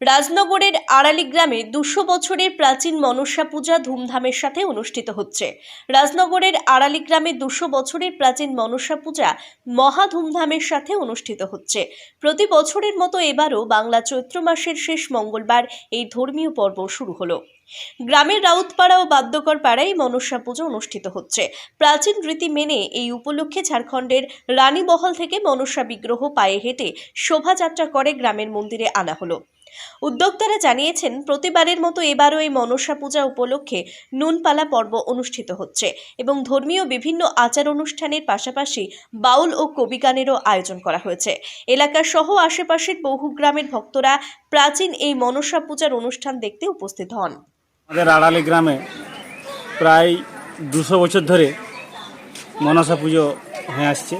রাজনগরের আড়ালি গ্রামে দুশো বছরের প্রাচীন মনসা পূজা ধুমধামের সাথে অনুষ্ঠিত হচ্ছে। রাজনগরের আড়ালি গ্রামে দুশো বছরের প্রাচীন মনসা পূজা মহা ধুমধামের সাথে অনুষ্ঠিত হচ্ছে। প্রতি বছরের মতো এবারও বাংলা চৈত্র মাসের শেষ মঙ্গলবার এই ধর্মীয় পর্ব শুরু হলো। গ্রামের রাউতপাড়া ও বাদ্যকর পাড়ায় মনসা পুজো অনুষ্ঠিত হচ্ছে। প্রাচীন রীতি মেনে এই উপলক্ষে ঝাড়খণ্ডের রানীবহল থেকে মনসা বিগ্রহ পায়ে হেঁটে শোভাযাত্রা করে গ্রামের মন্দিরে আনা হলো। উদ্যোক্তারা জানিয়েছেন, প্রতিবারের মতো এবারও এই মনসা পূজা উপলক্ষে নুনপালা পর্ব অনুষ্ঠিত হচ্ছে এবং ধর্মীয় বিভিন্ন আচার অনুষ্ঠানের পাশাপাশি বাউল ও কবিগানেরও আয়োজন করা হয়েছে। এলাকা সহ আশেপাশের বহু গ্রামের ভক্তরা প্রাচীন এই মনসা পূজার অনুষ্ঠান দেখতে উপস্থিত হন। আমাদের আড়ালি গ্রামে প্রায় দুশো বছর ধরে মনসা পুজো হয়ে আসছে।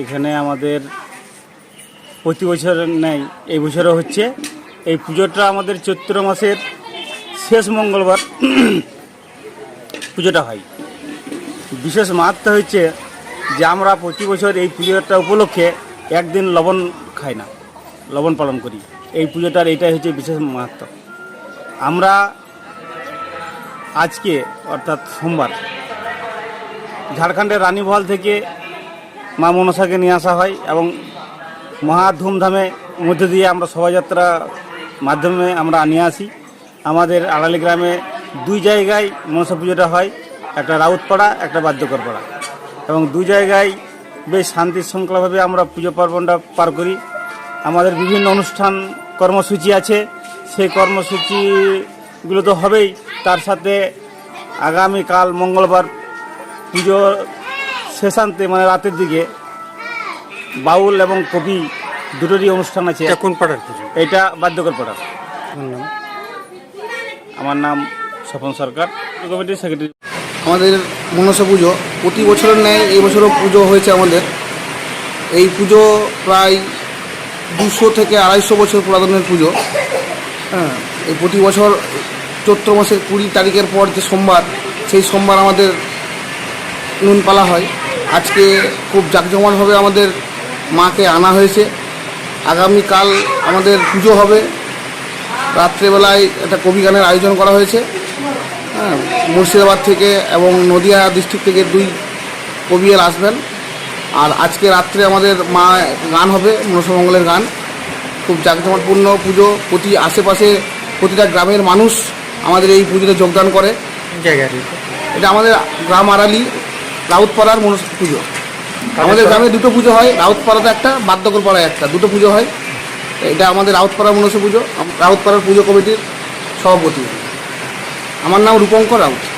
এখানে আমাদের প্রতি বছর নেয়। এই বছরও হচ্ছে। এই পুজোটা আমাদের চৈত্র মাসের শেষ মঙ্গলবার পুজোটা হয়। বিশেষ মাহাত্ম হচ্ছে যে আমরা প্রতি বছর এই পুজোটা উপলক্ষে একদিন লবণ খাই না, লবণ পালন করি। এই পুজোটার এটাই হচ্ছে বিশেষ মাহাত্ম আমরা আজকে, অর্থাৎ সোমবার, ঝাড়খণ্ডের রানীমহল থেকে মা মনসাকে নিয়ে আসা হয় এবং মহা ধুমধামে মধ্যে দিয়ে আমরা শোভাযাত্রা মাধ্যমে আমরা নিয়ে আসি। আমাদের আড়ালি গ্রামে দুই জায়গায় মনসা পুজোটা হয়, একটা রাউতপাড়া, একটা বাদ্যকর পাড়া এবং দুই জায়গায় বেশ শান্তি শৃঙ্খলাভাবে আমরা পুজো পার্বণটা পার করি। আমাদের বিভিন্ন অনুষ্ঠান কর্মসূচি আছে, সেই কর্মসূচিগুলো তো হবেই। তার সাথে আগামীকাল মঙ্গলবার পুজো শেষান্তে মানে রাতের দিকে বাউল এবং কবি দুটোরই অনুষ্ঠান আছে। এটা কোন পাড়ার পুজো এটা বাদ্যকর পাড়া। আপনার নাম? আমার নাম স্বপন সরকার। কমিটির সেক্রেটারি আমাদের মনসা পুজো প্রতি বছরের ন্যায় এই বছরও পুজো হয়েছে আমাদের। এই পুজো প্রায় দুশো থেকে আড়াইশো বছর পুরাতনের পুজো। হ্যাঁ এই প্রতি বছর চৈত্র মাসের কুড়ি তারিখের পর যে সোমবার সেই সোমবার আমাদের নুন পালা হয়। আজকে খুব জাঁকজমকভাবে আমাদের মাকে আনা হয়েছে। আগামীকাল আমাদের পুজো হবে। রাত্রেবেলায় একটা কবি গানের আয়োজন করা হয়েছে। হ্যাঁ মুর্শিদাবাদ থেকে এবং নদিয়া ডিস্ট্রিক্ট থেকে দুই কবি কবিয়ের আসবেন। আর আজকে রাত্রে আমাদের মা গান হবে মনসামঙ্গলের গান। খুব জাঁকজমকপূর্ণ পুজো। প্রতি আশেপাশে প্রতিটা গ্রামের মানুষ আমাদের এই পুজোতে যোগদান করে। এটা? এটা আমাদের গ্রাম আড়ালি রাউতপাড়ার মনস পুজো। আমাদের গ্রামে দুটো পুজো হয়, রাউতপাড়াতে একটা বাদ্যকর পাড়ায় একটা। দুটো পুজো হয়। এটা আমাদের রাউতপাড়ার মনসা পুজো। রাউত রাউতপাড়ার পুজো কমিটির সভাপতি। আমার নাম Rupankar Raut.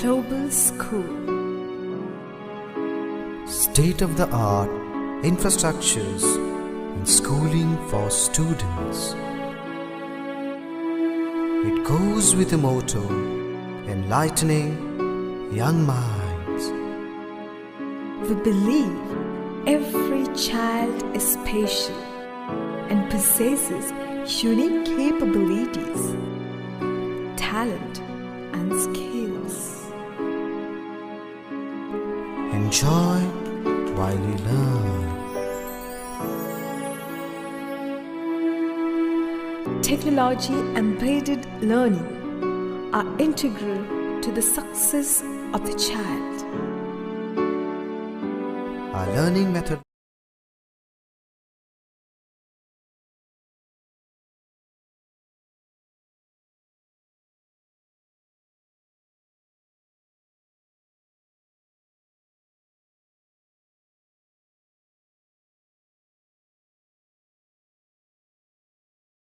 Global School. state of the art infrastructures and schooling for students. It goes with the motto enlightening young minds. We believe every child is special and possesses unique capabilities, talent, and skills. Enjoy while we learn. Technology embedded learning are integral to the success of the child. Our learning method